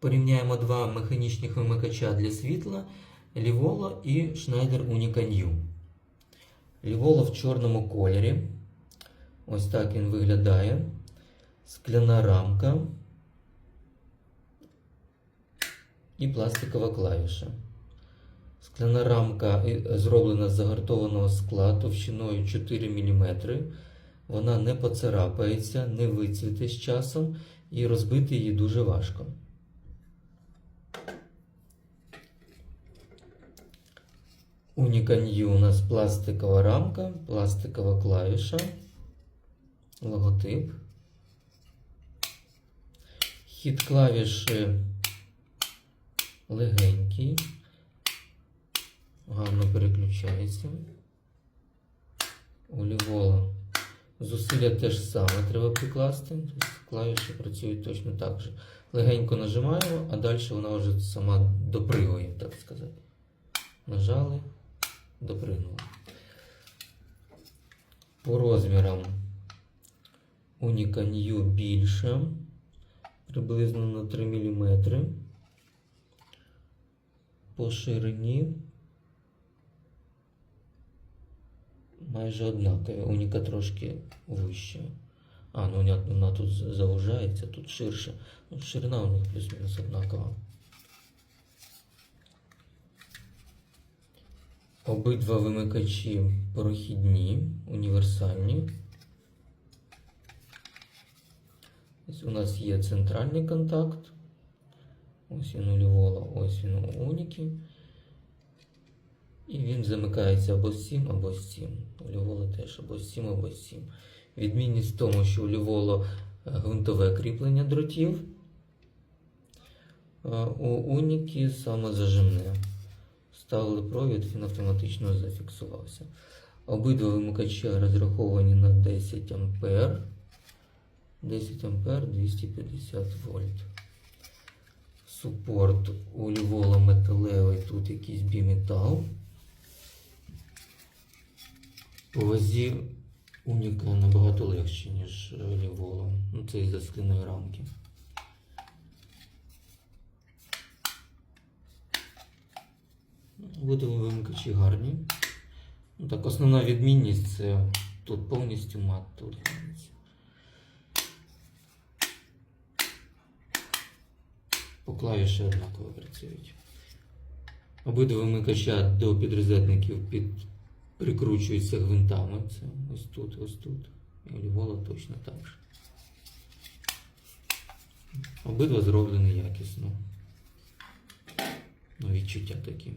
Порівняємо два механічних вимикача для світла Livolo і Schneider Unica New. Livolo в чорному кольорі. Ось так він виглядає. Скляна рамка і пластикова клавіша. Скляна рамка е, зроблена з загартованого скла товщиною 4 мм. Вона не поцарапається, не вицвіте з часом і розбити її дуже важко. Unica у нас пластикова рамка, пластикова клавіша, логотип. Хід клавіші легенький, гарно переключається. У Лівола зусилля теж саме треба прикласти. Тобто Клавіші працюють точно так же. Легенько нажимаємо, а далі вона вже сама допригує, так сказати. По розмірам New більше, приблизно на 3 мм. По ширині майже однакові. Уніка трошки вища. А, ну вона тут завужається, тут ширше. Ну, ширина у них плюс-мінус однакова. Обидва вимикачі прохідні, універсальні. Ось у нас є центральний контакт. Ось він у Лівола, ось він у Уніки. І він замикається або з 7, або з 7. У Лівола теж або з 7, або з 7. Відмінність в тому, що у Ліволо е, гвинтове кріплення дротів. У Уніки самозажимне. Ставили провід, він автоматично зафіксувався. Обидва вимикача розраховані на 10 А. 10 А 250 вольт. Супорт у Львола металевий, тут якийсь біметал. По вазі Уніка набагато легше, ніж Лівола. Ну, це із-за скляної рамки. Видали вимикачі гарні. Ну, так, основна відмінність це тут повністю мат, тут. По клавіші однаково працюють. Обидва вимикача до підрозетників під... прикручуються гвинтами. Це ось тут, ось тут. І Лівола точно так же. Обидва зроблені якісно. Ну, відчуття такі.